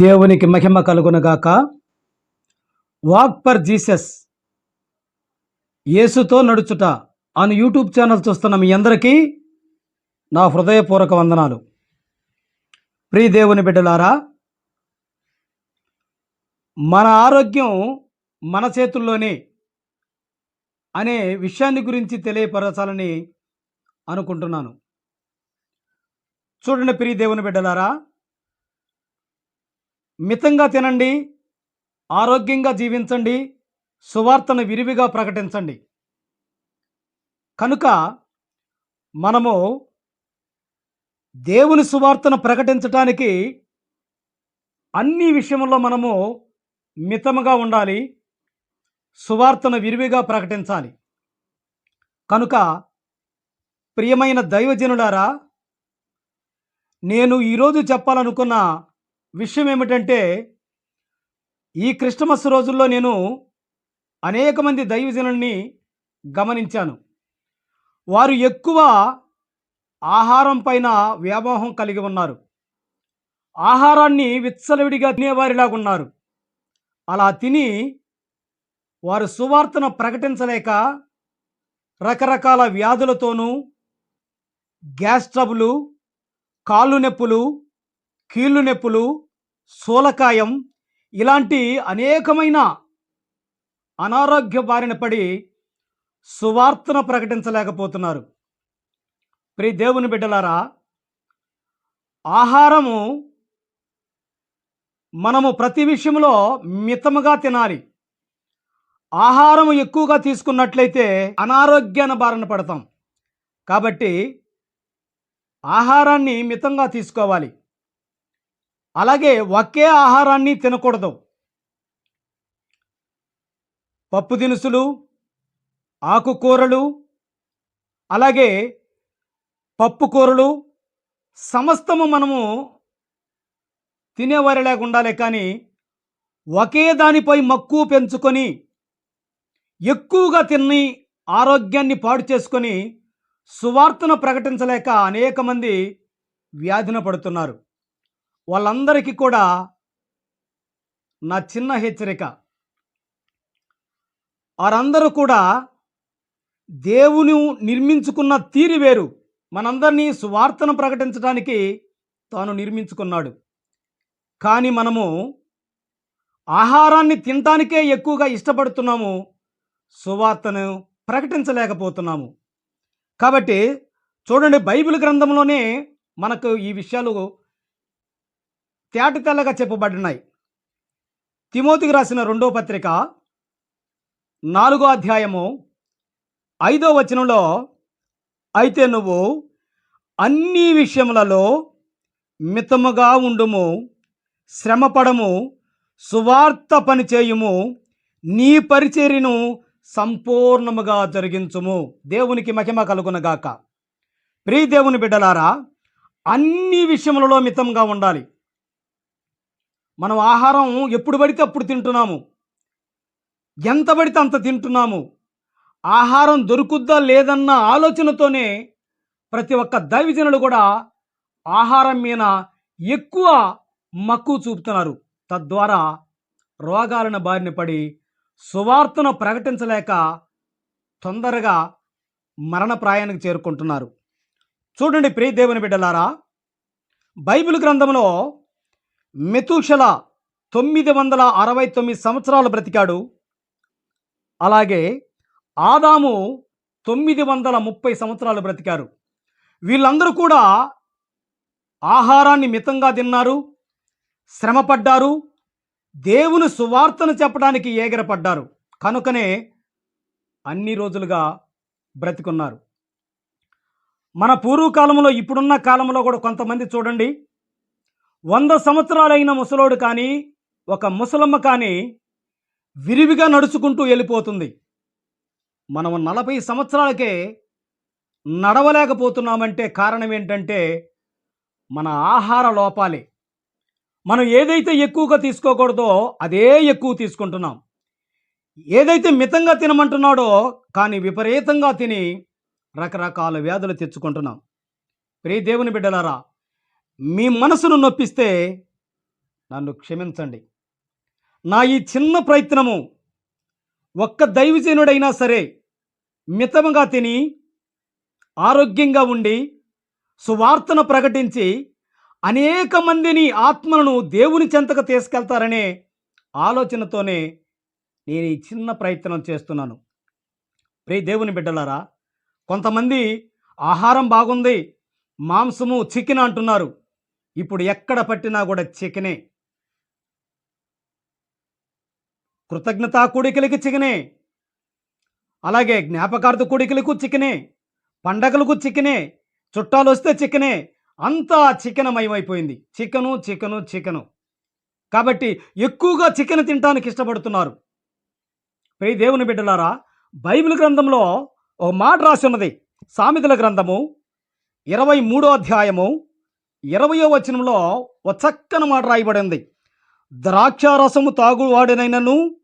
దేవునికి మహిమ కలుగునగాక. వాక్ ఫర్ జీసస్ యేసుతో నడుచుట అని యూట్యూబ్ ఛానల్ చూస్తున్న మీ అందరికీ నా హృదయపూర్వక వందనాలు. ప్రియ దేవుని బిడ్డలారా మన ఆరోగ్యం మన చేతుల్లోనే అనే విషయాన్ని గురించి తెలియపరచాలని అనుకుంటున్నాను. చూడండి ప్రియ దేవుని బిడ్డలారా మితంగా తినండి ఆరోగ్యంగా జీవించండి సువార్తను విరివిగా ప్రకటించండి. కనుక మనము దేవుని సువార్తను ప్రకటించటానికి అన్ని విషయంలో మనము మితముగా ఉండాలి సువార్తను విరివిగా ప్రకటించాలి. కనుక ప్రియమైన దైవజనులారా నేను ఈరోజు చెప్పాలనుకున్న విషయం ఏమిటంటే ఈ క్రిస్టమస్ రోజుల్లో నేను అనేక మంది దైవజనుల్ని గమనించాను. వారు ఎక్కువ ఆహారం పైన వ్యామోహం కలిగి ఉన్నారు. ఆహారాన్ని విచ్చలవిడిగా తినేవారిలాగా ఉన్నారు అలా తిని వారు సువార్తను ప్రకటించలేక రకరకాల వ్యాధులతోనూ గ్యాస్ ట్రబులు కాళ్ళు నొప్పులు కీళ్ళు నొప్పులు శూలకాయం ఇలాంటి అనేకమైన అనారోగ్య బారిన పడి సువార్తను ప్రకటించలేకపోతున్నారు. ప్రి దేవుని బిడ్డలారా ఆహారము మనము ప్రతి విషయంలో మితముగా తినాలి. ఆహారం ఎక్కువగా తీసుకున్నట్లయితే అనారోగ్యాన బారిన పడతాం. కాబట్టి ఆహారాన్ని మితంగా తీసుకోవాలి. అలాగే ఒకే ఆహారాన్ని తినకూడదు. పప్పు దినుసులు ఆకుకూరలు అలాగే పప్పు కూరలు సమస్తము మనము తినేవారిలాగా ఉండాలి కానీ ఒకే దానిపై మక్కువ పెంచుకొని ఎక్కువగా తిని ఆరోగ్యాన్ని పాడు చేసుకొని సువార్తను ప్రకటించలేక అనేక మంది వ్యాధిన పడుతున్నారు. వాళ్ళందరికీ కూడా నా చిన్న హెచ్చరిక. వారందరూ కూడా దేవుని నిర్మించుకున్న తీరు వేరు. మనందరినీ సువార్తను ప్రకటించడానికి తాను నిర్మించుకున్నాడు. కానీ మనము ఆహారాన్ని తినటానికే ఎక్కువగా ఇష్టపడుతున్నాము. సువార్తను ప్రకటించలేకపోతున్నాము. కాబట్టి చూడండి బైబిల్ గ్రంథంలోనే మనకు ఈ విషయాలు తేటతెల్లగా చెప్పబడినాయి తిమోతికి రాసిన రెండో పత్రిక నాలుగో అధ్యాయము ఐదో వచనంలో అయితే నువ్వు అన్ని విషయములలో మితముగా ఉండుము శ్రమపడము సువార్త పని చేయుము నీ పరిచర్యను సంపూర్ణముగా జరిగించుము. దేవునికి మహిమ కలుగునగాక ప్రియ దేవుని బిడ్డలారా అన్ని విషయములలో మితంగా ఉండాలి. మనం ఆహారం ఎప్పుడు పడితే అప్పుడు తింటున్నాము. ఎంత పడితే అంత తింటున్నాము. ఆహారం దొరుకుద్దా లేదన్న ఆలోచనతోనే ప్రతి ఒక్క దైవజనుడు కూడా ఆహారం మీద ఎక్కువ మక్కువ చూపుతున్నారు. తద్వారా రోగాలను బారిన పడి సువార్తను ప్రకటించలేక తొందరగా మరణప్రాయానికి చేరుకుంటున్నారు. చూడండి ప్రియ దేవుని బిడ్డలారా బైబిల్ గ్రంథంలో మెతుషల తొమ్మిది వందల అరవై తొమ్మిది సంవత్సరాలు బ్రతికాడు. అలాగే ఆదాము తొమ్మిది వందల ముప్పై సంవత్సరాలు బ్రతికారు. వీళ్ళందరూ కూడా ఆహారాన్ని మితంగా తిన్నారు శ్రమపడ్డారు దేవుని సువార్తను చెప్పడానికి ఏగరపడ్డారు. కనుకనే అన్ని రోజులుగా బ్రతికున్నారు. మన పూర్వకాలంలో ఇప్పుడున్న కాలంలో కూడా కొంతమంది చూడండి వంద సంవత్సరాలైన ముసలోడు కానీ ఒక ముసలమ్మ కానీ విరివిగా నడుచుకుంటూ వెళ్ళిపోతుంది. మనం నలభై సంవత్సరాలకే నడవలేకపోతున్నామంటే కారణం ఏంటంటే మన ఆహార లోపాలే. మనం ఏదైతే ఎక్కువగా తీసుకోకూడదో అదే ఎక్కువ తీసుకుంటున్నాం. ఏదైతే మితంగా తినమంటున్నాడో కానీ విపరీతంగా తిని రకరకాల వ్యాధులు తెచ్చుకుంటున్నాం. ప్రియ దేవుని బిడ్డలారా మీ మనసును నొప్పిస్తే నన్ను క్షమించండి. నా ఈ చిన్న ప్రయత్నము ఒక్క దైవజనుడైనా సరే మితముగా తిని ఆరోగ్యంగా ఉండి సువార్తను ప్రకటించి అనేక మందిని ఆత్మలను దేవుని చెంతకు తీసుకెళ్తారనే ఆలోచనతోనే నేను ఈ చిన్న ప్రయత్నం చేస్తున్నాను. ప్రే దేవుని బిడ్డలారా కొంతమంది ఆహారం బాగుంది మాంసము చికెన్ అంటున్నారు. ఇప్పుడు ఎక్కడ పట్టినా కూడా చికెనే. కృతజ్ఞతా కూడికలకి చికెనే. అలాగే జ్ఞాపకార్థ కూడికలకు చికెనే. పండగలకు చికెనే. చుట్టాలు వస్తే చికెనే. అంతా చికెనమయమైపోయింది. Chicken chicken chicken. కాబట్టి ఎక్కువగా చికెన్ తినడానికి ఇష్టపడుతున్నారు. పై దేవుని బిడ్డలారా బైబిల్ గ్రంథంలో ఒక మాట రాసి ఉన్నది. సామెతల గ్రంథము ఇరవై మూడో అధ్యాయము ఇరవయో వచనంలో ఒక చక్కని మాట రాయబడి ఉంది ద్రాక్షారసము తాగువాడినైనను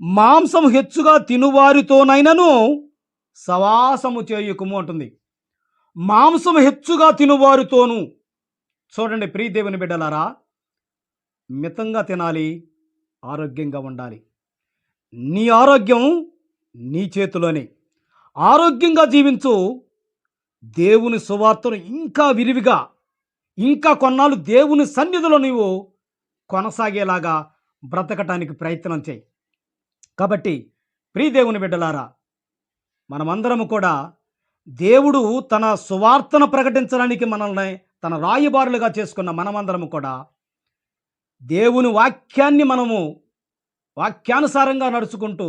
మాంసం హెచ్చుగా తినువారితోనైనను సవాసము చేయుకుము అంటుంది. మాంసం హెచ్చుగా తినువారితోను. చూడండి ప్రీదేవుని బిడ్డలారా మితంగా తినాలి ఆరోగ్యంగా ఉండాలి. నీ ఆరోగ్యం నీ చేతిలోనే. ఆరోగ్యంగా జీవించు దేవుని సువార్తను ఇంకా విరివిగా ఇంకా కొన్నాళ్ళు దేవుని సన్నిధిలో నీవు కొనసాగేలాగా బ్రతకటానికి ప్రయత్నం చేయి. కాబట్టి ప్రియదేవుని బిడ్డలారా మనమందరము కూడా దేవుడు తన సువార్తను ప్రకటించడానికి మనల్ని తన రాయబారులుగా చేసుకున్న మనమందరము కూడా దేవుని వాక్యాన్ని మనము వాక్యానుసారంగా నడుచుకుంటూ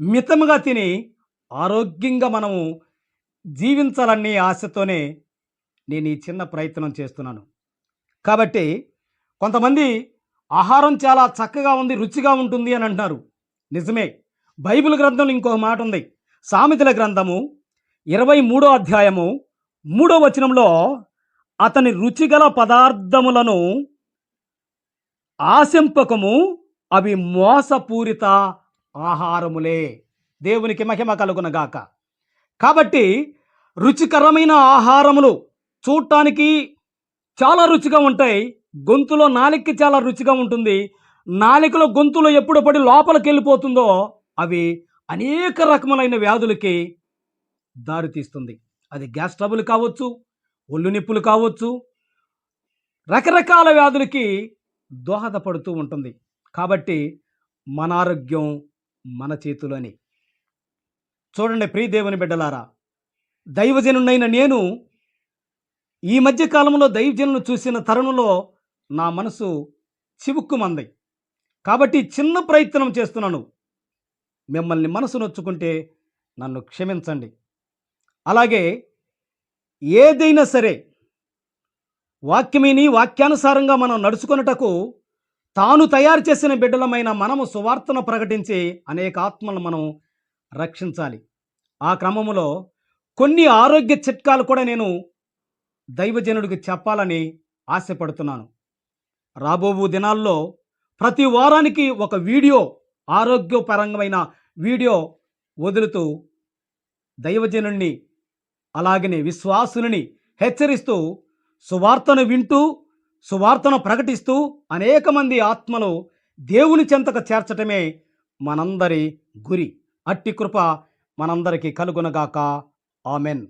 మితముగా తిని ఆరోగ్యంగా మనము జీవించాలనే ఆశతోనే నేను ఈ చిన్న ప్రయత్నం చేస్తున్నాను. కాబట్టి కొంతమంది ఆహారం చాలా చక్కగా ఉంది రుచిగా ఉంటుంది అని అంటున్నారు. నిజమే. బైబిల్ గ్రంథంలో ఇంకో మాట ఉంది. సామెతల గ్రంథము ఇరవై మూడో అధ్యాయము మూడో వచనంలో అతని రుచిగల పదార్థములను ఆశింపకము అవి మోసపూరిత ఆహారములే. దేవునికి మహిమ కలుగునగాక. కాబట్టి రుచికరమైన ఆహారములు చూడటానికి చాలా రుచిగా ఉంటాయి. గొంతులో నాలికకి చాలా రుచిగా ఉంటుంది. నాలికలో గొంతులో ఎప్పుడు పడి లోపలికి వెళ్ళిపోతుందో అవి అనేక రకములైన వ్యాధులకి దారితీస్తుంది అది గ్యాస్ ట్రబుల్ కావచ్చు ఒళ్ళు నొప్పులు కావచ్చు రకరకాల వ్యాధులకి దోహదపడుతూ ఉంటుంది. కాబట్టి మన ఆరోగ్యం మన చేతిలోని. చూడండి ప్రియదేవుని బిడ్డలారా దైవజనుడైన నేను ఈ మధ్య కాలంలో దైవజనులు చూసిన తరుణంలో నా మనసు చివుక్కుమంది. కాబట్టి చిన్న ప్రయత్నం చేస్తున్నాను. మిమ్మల్ని మనసు నొచ్చుకుంటే నన్ను క్షమించండి. అలాగే ఏదైనా సరే వాక్యమేని వాక్యానుసారంగా మనం నడుచుకొనుటకు తాను తయారు చేసిన బిడ్డలమైన మనము సువార్తను ప్రకటించి అనేక ఆత్మలను మనం రక్షించాలి. ఆ క్రమంలో కొన్ని ఆరోగ్య చిట్కాలు కూడా నేను దైవజనుడికి చెప్పాలని ఆశపడుతున్నాను. రాబోవు దినాల్లో ప్రతి వారానికి ఒక వీడియో ఆరోగ్యపరంగమైన వీడియో వదులుతూ దైవజనుణ్ణి అలాగనే విశ్వాసుని హెచ్చరిస్తూ సువార్తను వింటూ సువార్తను ప్రకటిస్తూ అనేక మంది ఆత్మలు దేవుని చెంతకు చేర్చటమే మనందరి గురి. అట్టి కృప మనందరికీ కలుగునగాక. ఆమెన్.